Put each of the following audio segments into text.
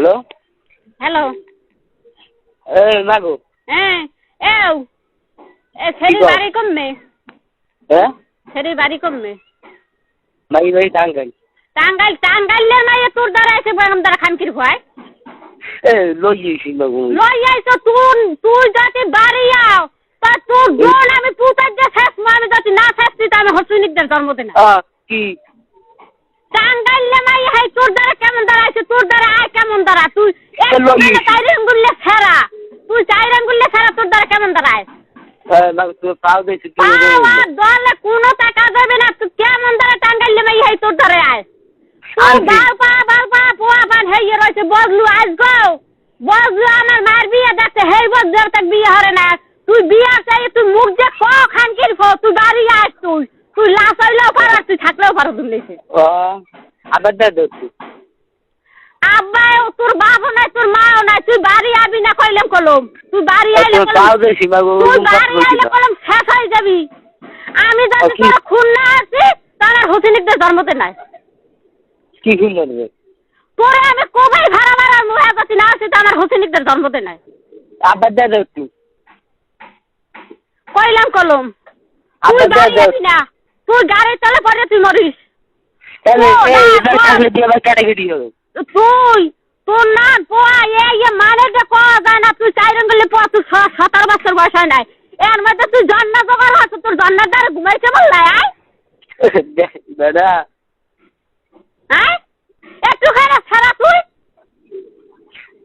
Hello hello এ মাগো হ্যাঁ এও এ সেরি? বাড়ি কমবে? হ্যাঁ? সেরি বাড়ি কমবে? মাই ভাই টাঙ্গাই টাঙ্গাইল টাঙ্গাইলে না এ তোর দ্বারা এসে বরম দ্বারা খানকির ভয়। এ লই গেছি মাগো। লই আইছো তুই তুই যদি বাড়ি আও তা তোর বোন আমি পুতার যে শেষ আমি যদি না শেষছি তা আমি হসুনিকদের জন্ম দিনা। আ কি টাঙ্গাইলে মাই হাই তোর দ্বারা কেমন দ্বারা তোর দ্বারা আয় কেমন দ্বারা? তুই দোকানে আঙ্গুলে ফেরা তুই চাইরে আঙ্গুলে ফেরা তোর দ্বারা কেমন পাওয়া দলে কোনো টাকা দেবে না তুই কেমন দ্বারা টাঙ্গাইলে মাই হাই তোর দ্বারা আয়। বালপা বালপা পোয়া পান হেয়ে রয়েছে বদলু আজ গো। বদলু আমার মার বিয়ে দেখতে হেই বদলু তাক বিয়ে হরে না। তুই বিয়ে চাই তুই মুখ যে ক খানকির তুই বাড়ি আস তুই। তুই লাশ হইলেও পার তুই থাকলেও পারো দুলেছে ও আবার দে দোছি আব্বাও তোর বাবও নাই তোর মাও নাই তুই বাড়ি আবি না কইলাম কলম। তুই বাড়ি আইলে তুমি কলম তুই তুমি বাড়ি আইলে। কলম শেষ হয়ে যাবি। আমি আর তোর খুন না আছি তাহলে হোসেনিকদের জন্মতে নাই। কি কি করবে তোরে আমি কবে ভাড়া মারার মুহে যদি না আছি আমার হোসেনিকদের জন্মতে নাই। আবার দে দোছি কইলাম কলম। তুই বাড়ি আবি না। তুই গাড়ি চলে পরে তুই মরিস। না, এই না। তুই তোর না পোয়া এ ইয়ে মানে যে পাওয়া যায় না তুই চাই রঙলে পোয়া তুই সতেরো বছর বয়স হয় নাই। এর মধ্যে তুই জন্ম জোগাড় হচ্ছে তোর জন্মের দ্বারা ঘুমাইছে বললাই আয়। দাদা। হ্যাঁ একটুখানি ছাড়া তুই।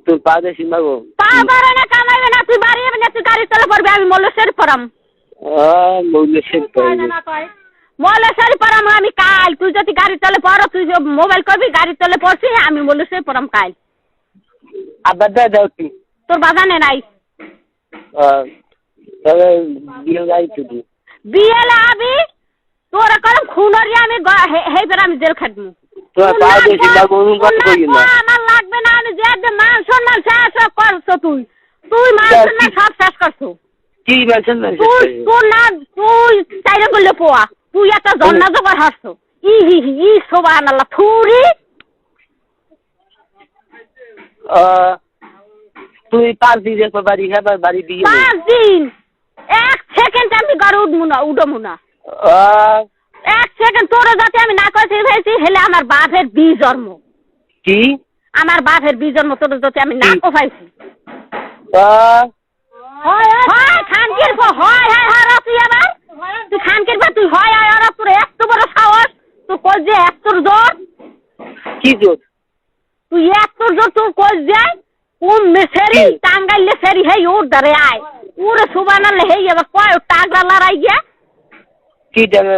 তুমি পাও দিয়েছি মাগো পারবে না কামাইবে না তুই বাড়ি যাবি না তুই গাড়ি চলে পড়বি আমি মল্লেশ্বরী পড়াম। ও মৌলে মল্লেশ্বরী পড়াম আমি কাল। তুই যদি গাড়ি চলে পড়ো তুই মোবাইল করবি গাড়ি চলে পড়ছি আমি মল্লেশ্বরী পড়াম কাল। আবার দে দোছি তোর বাগানে নাই? তবে বিয়ে গাড়ি ছুটি বিয়েলে আবি? তোর কলম খুনরি আমি হে- হেইবার আমি জেল না- আমার লাগবে না আমি যে মান সম্মান শেষ করছ তুই। তুই মান সম্মান সব শেষ করছ। কি তুই তোর না তুই চাইরে বললে পোয়া। তুই একটা জন্না জবর হাসছো ই হি হি ই সোবান আল্লাহ থুরি তুই পাঁচ দিন একবার বাড়ি হ্যাঁ বাড়ি দিয়ে পাঁচ দিন। এক সেকেন্ড আমি ঘরে উঠবো না উঠবো না। এক সেকেন্ড তোর যাতে আমি না কইতে ভেবেছি হেলে আমার বাপের বি জন্ম কি? আমার বাপের বি জন্ম তোর যাতে আমি না কি? কোপাইছি। আহ, হয় খানকির হয় হয় হয় রা তুই আবার। তুই খানকির পর তুই হয় হয় রা তোর এত বড় সাহস তুই কই যে এত জোর? কি জোর? তুই এত জোর তুই কই যে? কোন মেসেরি? টাঙ্গাইলে সেরি হেই ওর ধরে আয়। ওরে সুবানালে হেই এবার কয় টাগরা লড়াই গিয়া? কি টাগরা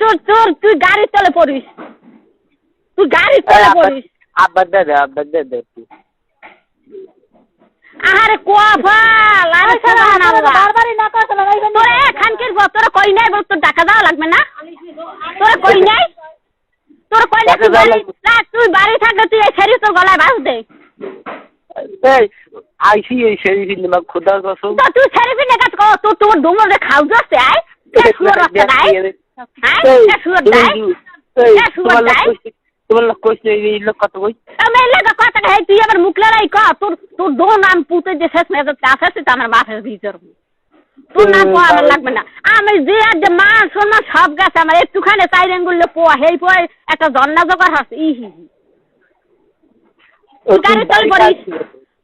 তোর তোর তুই গাড়ি চলে পড়িস। তুই গাড়ি চলে পড়িস। আবার দে দে আবার দে দে তুই। আহারে আরে সুবহানাল্লাহ তোরে খানকির পর তোরা কই নাই বল তোর টাকা দেওয়া লাগবে না? তোরা কই নাই? তোর কই নাই? তুই বাড়ি। রাখ, তুই বাড়ি থাকলে তুই এই ছেড়ি তোর গলায় বাঁধ দে। এই আইসি এই সেই কিন্তু মা খোদার কসম। তো তুই ছেড়ে ফিনে কাজ কর তুই তোর ডুমরে খাও যাচ্ছে আয়। কে রাস্তা নাই হ্যাঁ কে শুয়োর তোমার লোক? কইছে- এই লোক কত কই? আমি লাগা কথা হে তুই আবার মুখ লড়াই কর। তোর তোর দো নাম পুতে যে শেষ মেয়ে আছে সেটা আমার বাপের ভিতর। তোর নাম পোয়া আমার লাগবে না। আমি যে আর যে মান সম্মান সব গেছে আমার একটুখানি চাই রেঙ্গুলে পোয়া হেই পোয়া একটা জন্না জোগাড় হাস। ই হি হি। ও, তুই গাড়ি চল পড়িস।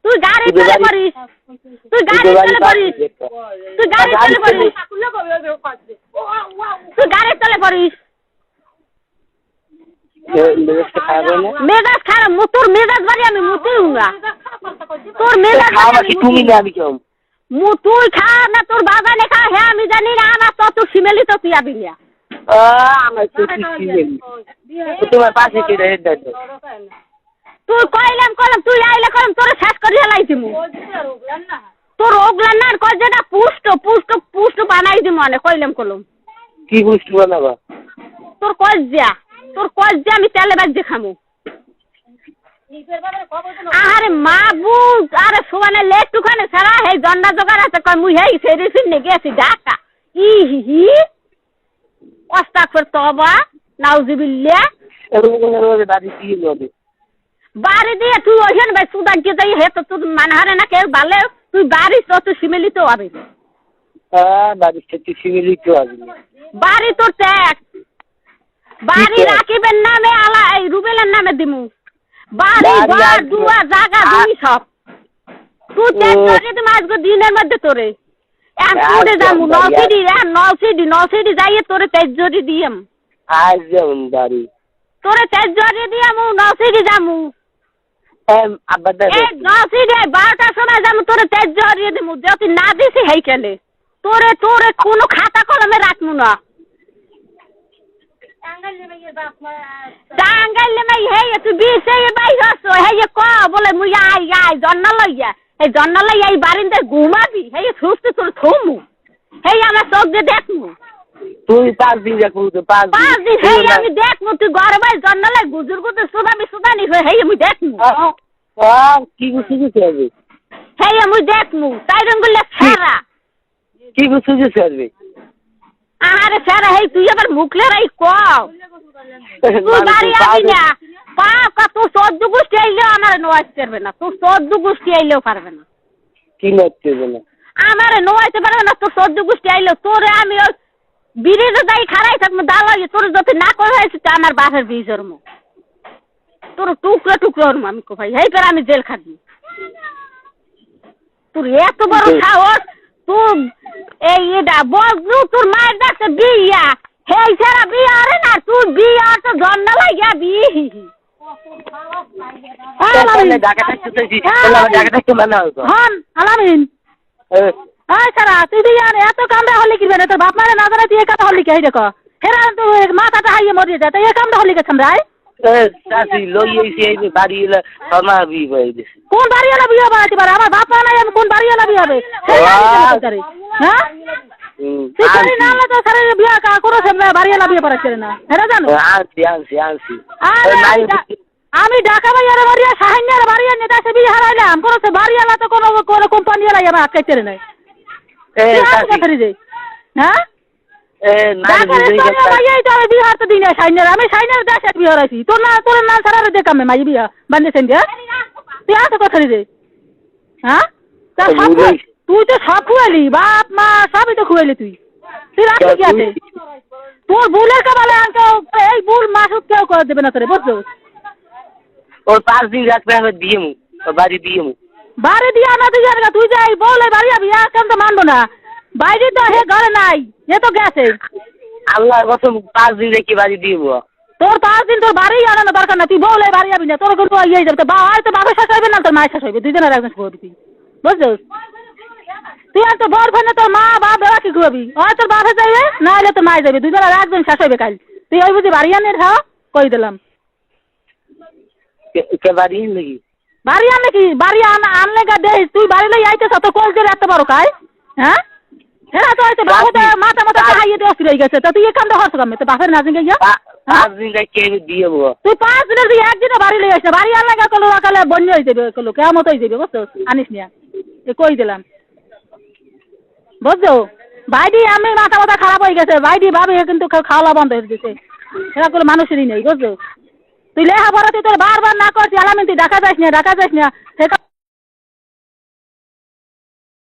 তুই গাড়ি তুই চলে পড়িস। তুই তুই গাড়ি বাড়ি চলে কাজ পড়িস। তুই গাড়ি আর চলে পড়িস। তুই গাড়ি চলে পড়িস এ, মেজাজটা খারাপ হয় না? মেজাজ খারাপ তোর মেজাজ বাড়ি আমি মুতেই না তোর মেজাজ তুমি না আমি মু তুই খা না তোর বাগানে খা হ্যাঁ আমি জানি না আমার তো শিমেলি তো তুই আবি না। আহ, আমার তো কিছু নেই তো তোমার পাশে কে রে তুই কইলাম কইলাম তুই আইলে কইলাম তোর শেষ করি হেলাইছি মু তোর ওগলান না কই যেটা পুষ্ট পুষ্ট পুষ্ট বানাই দি মনে কইলাম কলম। কি বুঝতে বানাবা? তোর কজ দিয়া তোর কজ দিয়া আমি তেলে বাজ খামু। আরে মাবু আরে সোয়ানে লেটুখানে সারা হেই জন্ডা জোগাড় আছে কই মুই হেই সেরি সিনে গেছি ঢাকা। ই হি হি এরকম করে বাড়ি দিয়ে যাবে বাড়ি দিয়ে তুই ওইখানে ভাই সুদান কে যাই হে তো তোর মানহারে না কেউ ভালো তুই বাড়ি তো তুই সিমিলিত হবে বাড়ি তোর ট্যাক্স বাড়ি? রাকিবের নামে আলা এই রুবেলের নামে দিমু। বাড়ি ঘর দুয়া জায়গা দুই সব। তুই। ট্যাক্স করে দিম আজকে দিনের মধ্যে তোরে। আর তুই যামু নলসিডি হ্যাঁ নলসিডি নলসিডি যাইয়ে তোরে তেজ জরি দিয়াম। আজ যেমন বাড়ি। তোরে তেজ জরি দিয়ামু নলসিডি যামু। বারোটার সময় যামু তোরে তেজ জরিয়ে দিমু। যদি না দিছি হেইখানে তোরে তোরে কোনো খাতা কলমে রাখমু না। টাঙ্গাইলে মাই হেই তুই বিশে বাই হস হেই ক বলে মুই আই আই জন্না লইয়া এই জন্না লইয়া এই বারিন্দে ঘুমাবি হেই সুস্থ তোর থমু হেই আমার চোখ দিয়ে দেখমু তুই পাঁচ দিন দেখব তো পাঁচ পাঁচ দিন হেই আমি দেখমু তুই ঘরে বাই জন্না লাই গুজুর গুজুর সুদাবি সুদানি হয়ে হেই আমি দেখমু হ্যাঁ, হ্যাঁ, কি বুঝতে গেছে আসবে হেই আমি দেখমু তাই রঙ্গুলে সারা কি গেছে আসবে আরে সারা হেই তুই আবার মুখলে রাই ক তুই বাড়ি আবি না। পাপ তোর সহ্য গোষ্ঠী আইলেও আমার নোয়াইতে পারবে না। তোর সদ্য গোষ্ঠী আইলেও পারবে না। কি নড়তে না আমার নোয়াইতে পারবে না তোর সহ্য গোষ্ঠী আইলেও। তোরে আমি ওই বিড়িতে যাই খারাই থাকব দাঁড়াই তোর যত না করে হয়েছে তো আমার বাপের বীজের মো তোর টুকরো টুকরো ওর আমি কো ভাই এই করে আমি জেল খাটবি। তোর এত বড়। সাহস তুই এই এটা বজলু তোর মায়ের ডাকছে বিয়া। হেই ছাড়া বিয়া আরে না তুই বিয়া তো জন্ম লাগিয়া আলামিন। হ্যাঁ, তোর এই হেরা তো মাথাটা হাইয়ে মরিয়ে যায় তাই এ কামড়া হলি গেছেন রাই হ্যাঁ, চাষি লই এসে এই যে বাড়ি এলে ক্ষমা বি হয়ে গেছে। কোন বাড়ি এলা বিয়ে বানাতে পারে আমার বাপ মা নাই আমি কোন বাড়ি এলা বিয়ে হবে? সেই বাড়ি কেন করতে হ্যাঁ? হুম, জানি না আনলে তো বিয়ে কা করো সে বাড়ি এলা বিয়ে করাচ্ছে না হেরা জানো আনছি আনছি আনছি। আরে ওই আমি মায়ের ডা- আমি ঢাকা বাইয়ারে বাড়িয়া সাহান্যার বাড়িয়া নেতা সে বিয়ে হারাইলাম। কোনো সে বাড়ি এলা তো কোনো কোনো কোম্পানি এলাই আমার আটকাইতে নাই। এ, তুই চাষি, হ্যাঁ? আমি বিহার তো দিনে সাইনের আমি সাইনের দেশে বিহার আছি তোর না তোর না সারা দেখাম মাই বিয়া বান্ধে সেন দিয়া তুই আসে কথা রে হ্যাঁ। খুয়া- তুই তো সব খুয়ালি বাপ মা সবই তো খুয়ালি তুই। তুই রাখলি কি আছে তোর ভুলের কাবালে আর কেউ এই ভুল মাসুদ কেউ করে দেবে না তোরে বুঝছ? ওর পাঁচ দিন রাখবে আমি দিয়ে মু বাড়ি দিয়ে মু বাড়ি দিয়া না তুই জানি তুই যাই বলে বাড়ি আর কেন তো মানবো না। বাইরে তো হে ঘরে নাই এ তো গেছে। আল্লাহর কসম পাঁচ দিন রেখে বাড়ি মু তোর পাঁচ দিন তোর বাড়ি আনানো দরকার না তুই বলে বাড়ি যাবি না তোর কোনো ইয়ে যাবে তো বা আর তো বাপের শাস হইবে না তোর মায়ের শাস হইবে দুজনের একজন করবি তুই বুঝছ তুই আর তো বর ভানে তোর মা বাপ বেড়া কি করবি? হয় তোর বাপে যাইবে না হলে তোর মায়ে যাবে দুজনের একজন শাস হইবে কাল। তুই ওই বুঝি বাড়ি আনে খাও কই দিলাম। বাড়ি নাকি বাড়ি আনলে কি? বাড়ি আন আনলে গা দে তুই বাড়ি লই আইতেছ তো কল করে এত বড় কাই হ্যাঁ? হ্যাঁ তো হয়তো তো মাথা মাথা হাইয়ে দিয়ে অস্থির হয়ে গেছে। তো তুই এখান থেকে হস কামে তো বাপের গিয়া? পাঁচ দিন আমি দিয়ে মু তুই পাঁচ দিনের তুই একদিনও বাড়ি লই আসে বাড়ি আনলে গা কলো কালে বন্য হয়ে যাবে কলো কেমন হয়ে যাবে বুঝছ? আনিস নিয়া। এ কই দিলাম? বুঝছ? ভাইডি আমি মাথা মাথা খারাপ হয়ে গেছে। ভাইডি ভাবে কিন্তু খাওয়া বন্ধ হয়ে গেছে এরা কোনো মানুষেরই নেই বুঝছ? তুই লেখা পড়া তুই তোর বারবার না করছি আলামিন তুই ঢাকা যাস না ঢাকা যাস না